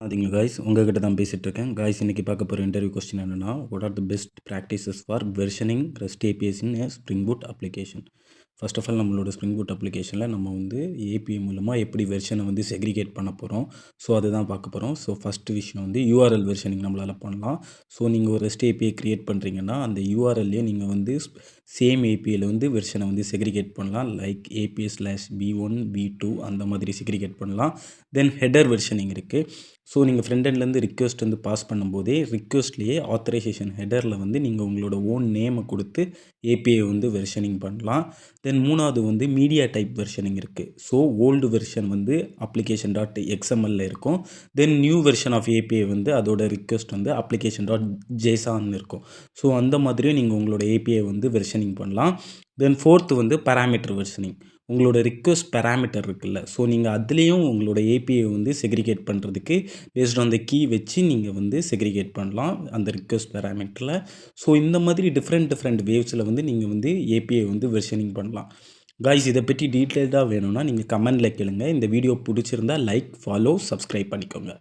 அதுங்க காய்ஸ் உங்ககிட்ட தான் பேசிகிட்டு இருக்கேன் காய்ஸ் இன்றைக்கி பார்க்க போகிற இன்டர்வியூ கொஸ்டின் என்னென்னா what are the best practices for versioning REST APIs in Spring Boot application first of all நம்மளோட ஸ்ப்ரிங் பூட் அப்ளிகேஷனில் நம்ம வந்து ஏபிஐ மூலமாக எப்படி வெர்ஷனை வந்து செக்ரிகேட் பண்ண போகிறோம் ஸோ அதுதான் பார்க்க போகிறோம் ஸோ ஃபஸ்ட்டு விஷயம் வந்து யூஆர்எல் வெர்ஷனிங் நம்மளால் பண்ணலாம். ஸோ நீங்கள் ஒரு ரெஸ்ட் ஏபிஐ க்ரியேட் பண்ணுறீங்கன்னா அந்த யூஆர்எல்லையே நீங்கள் வந்து சேம் ஏபிஐயில் வந்து வெர்ஷனை வந்து செக்ரிகேட் பண்ணலாம். Like ABS slash P one P two அந்த மாதிரி செக்ரிகேட் பண்ணலாம். தென் ஹெடர் வெர்ஷனிங் இருக்குது ஸோ நீங்கள் ஃப்ரெண்ட் எண்ட்லேருந்து ரிக்வெஸ்ட் வந்து பாஸ் பண்ணும்போதே ரிக்வெஸ்ட்லேயே ஆத்தரைசேஷன் ஹெடரில் வந்து நீங்கள் உங்களோட ஓன் நேமை கொடுத்து ஏபிஐ வந்து வெர்ஷனிங் பண்ணலாம். தென் தென் மூணாவது வந்து மீடியா டைப் வெர்ஷனிங் இருக்குது ஸோ ஓல்டு வெர்ஷன் வந்து அப்ளிகேஷன் டாட் எக்ஸ்எம்எல்ல இருக்கும் then new version of API வந்து அதோட ரிக்வெஸ்ட் வந்து அப்ளிகேஷன் டாட் ஜேசான் இருக்கும். ஸோ அந்த மாதிரியும் நீங்கள் உங்களோட ஏபிஐ வந்து வெர்ஷனிங் பண்ணலாம். தென் ஃபோர்த்து வந்து பேராமீட்டர் வெர்ஷனிங் உங்களோட ரிக்வெஸ்ட் பேராமீட்டர் இருக்குல்ல. ஸோ நீங்கள் அதுலேயும் உங்களோட ஏபிஐ வந்து செக்ரிகேட் பண்ணுறதுக்கு பேஸ்ட் ஆன் த கீ வச்சு நீங்கள் வந்து செக்ரிகேட் பண்ணலாம் அந்த ரிக்வஸ்ட் பேராமீட்டரில் ஸோ இந்த மாதிரி டிஃப்ரெண்ட் டிஃப்ரெண்ட் வேவ்ஸில் வந்து நீங்கள் வந்து ஏபிஐ வந்து வெர்ஷனிங் பண்ணலாம். காய்ஸ் இதை பற்றி டீட்டெயில்டாக வேணும்னா நீங்கள் கமெண்டில் கேளுங்க. இந்த வீடியோ பிடிச்சிருந்தா லைக் ஃபாலோ சப்ஸ்கிரைப் பண்ணிக்கோங்க.